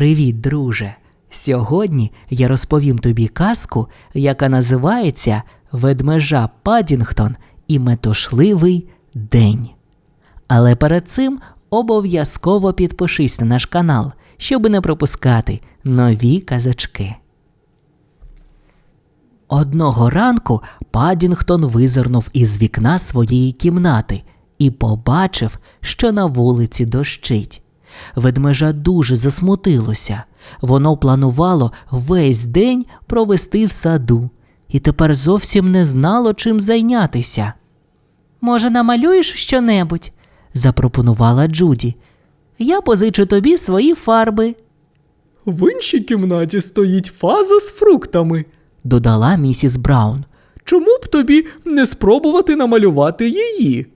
Привіт, друже! Сьогодні я розповім тобі казку, яка називається Ведмежа Падінгтон і метушливий день. Але перед цим обов'язково підпишись на наш канал, щоб не пропускати нові казочки. Одного ранку Падінгтон визирнув із вікна своєї кімнати і побачив, що на вулиці дощить. Ведмежа дуже засмутилося. Воно планувало весь день провести в саду і тепер зовсім не знало, чим зайнятися. Може, намалюєш щонебудь? запропонувала Джуді. Я позичу тобі свої фарби, В іншій кімнаті стоїть фаза з фруктами. додала місіс Браун. Чому б тобі не спробувати намалювати її?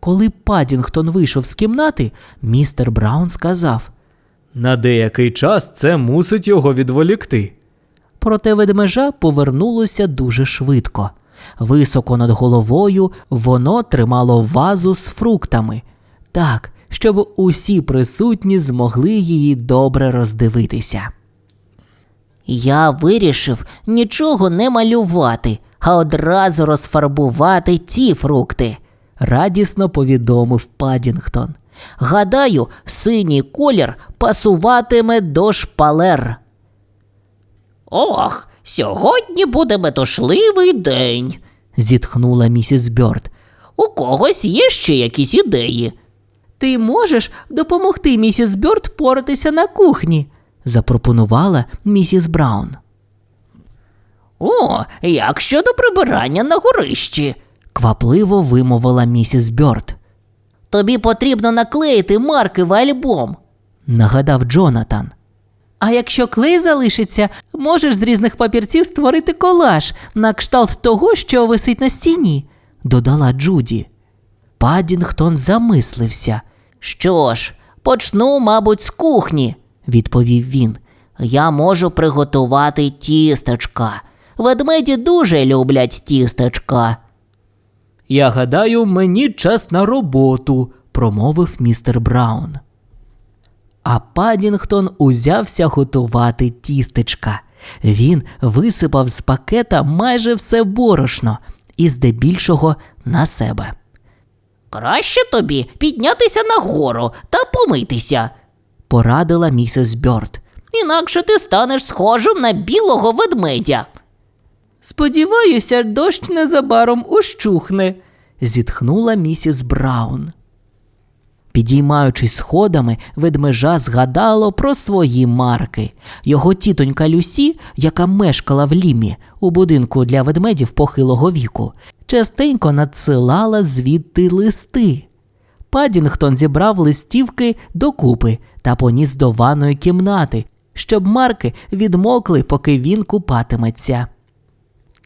Коли Падінгтон вийшов з кімнати, містер Браун сказав. На деякий час це мусить його відволікти. Проте ведмежа повернулося дуже швидко. Високо над головою воно тримало вазу з фруктами, так, щоб усі присутні змогли її добре роздивитися. Я вирішив нічого не малювати, а одразу розфарбувати ці фрукти. Радісно повідомив Падінгтон. Гадаю, синій колір пасуватиме до шпалер. Ох, сьогодні буде метушливий день. Зітхнула місіс Бьорд. У когось є ще якісь ідеї. Ти можеш допомогти місіс Бьорд поратися на кухні, запропонувала місіс Браун. О, як щодо прибирання на горищі. Квапливо вимовила місіс Бьорд. Тобі потрібно наклеїти марки в альбом. нагадав Джонатан. А якщо клей залишиться, можеш з різних папірців створити колаж на кшталт того, що висить на стіні, додала Джуді. Падінгтон замислився, Що ж, почну, мабуть, з кухні. відповів він. Я можу приготувати тістечка. Ведмеді дуже люблять тістечка. Я гадаю, мені час на роботу. промовив містер Браун. А Падінгтон узявся готувати тістечка. Він висипав з пакета майже все борошно і здебільшого на себе. Краще тобі піднятися нагору та помитися. Порадила місіс Бьорд. Інакше ти станеш схожим на білого ведмедя. Сподіваюся, дощ незабаром ущухне, зітхнула місіс Браун. Підіймаючись сходами, ведмежа згадало про свої марки. Його тітонька Люсі, яка мешкала в лімі у будинку для ведмедів похилого віку, частенько надсилала звідти листи. Падінгтон зібрав листівки докупи та поніс до ванної кімнати, щоб марки відмокли, поки він купатиметься.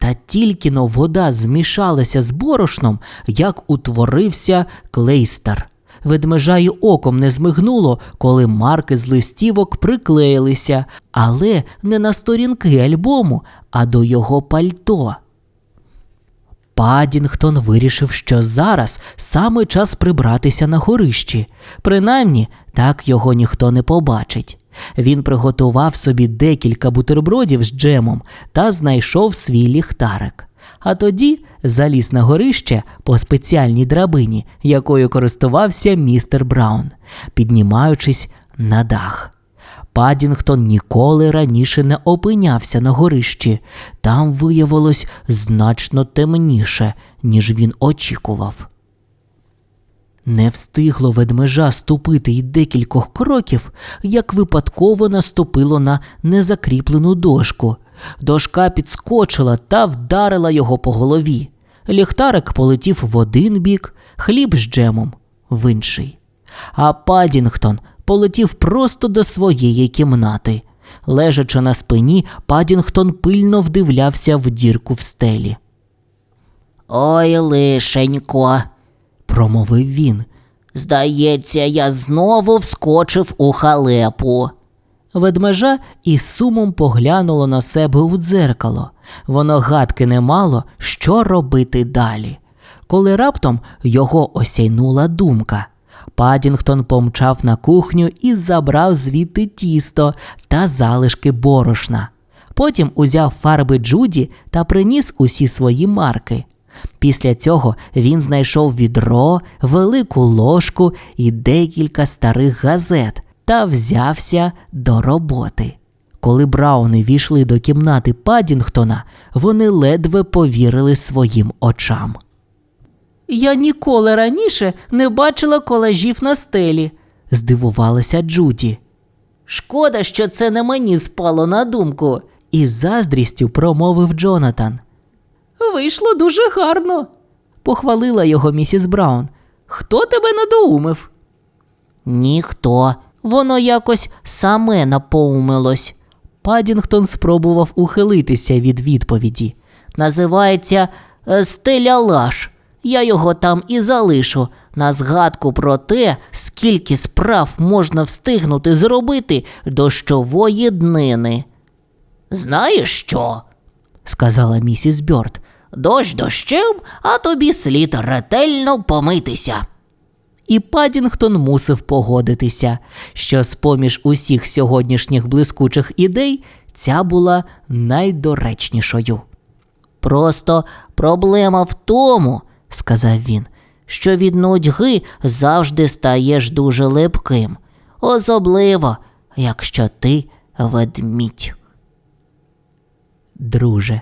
Та тільки но вода змішалася з борошном, як утворився клейстер. Ведмежа й оком не змигнуло, коли марки з листівок приклеїлися, але не на сторінки альбому, а до його пальто. Падінгтон вирішив, що зараз саме час прибратися на горищі. Принаймні, так його ніхто не побачить. Він приготував собі декілька бутербродів з джемом та знайшов свій ліхтарик. А тоді заліз на горище по спеціальній драбині, якою користувався містер Браун, піднімаючись на дах. Падінгтон ніколи раніше не опинявся на горищі. Там виявилось значно темніше, ніж він очікував. Не встигло ведмежа ступити й декількох кроків, як випадково наступило на незакріплену дошку. Дошка підскочила та вдарила його по голові. Ліхтарик полетів в один бік, хліб з джемом в інший. А Падінгтон полетів просто до своєї кімнати. Лежачи на спині, Падінгтон пильно вдивлявся в дірку в стелі. Ой, лишенько. Промовив він. Здається, я знову вскочив у халепу. Ведмежа із сумом поглянуло на себе у дзеркало. Воно гадки не мало, що робити далі. Коли раптом його осяйнула думка. Падінгтон помчав на кухню і забрав звідти тісто та залишки борошна. Потім узяв фарби Джуді та приніс усі свої марки. Після цього він знайшов відро, велику ложку і декілька старих газет та взявся до роботи. Коли Брауни війшли до кімнати Падінгтона, вони ледве повірили своїм очам. Я ніколи раніше не бачила колажів на стелі, здивувалася Джуді. Шкода, що це не мені спало на думку. Із заздрістю промовив Джонатан. Вийшло дуже гарно, похвалила його місіс Браун. Хто тебе надоумив? Ніхто. Воно якось саме напоумилось. Падінгтон спробував ухилитися від відповіді. Називається е, стелялаш. Я його там і залишу на згадку про те, скільки справ можна встигнути зробити дощової днини. Знаєш що? сказала місіс Бьорд. Дощ дощем, а тобі слід ретельно помитися. І Падінгтон мусив погодитися, що з поміж усіх сьогоднішніх блискучих ідей ця була найдоречнішою. Просто проблема в тому, сказав він. що від нудьги завжди стаєш дуже липким, особливо, якщо ти ведмідь. Друже,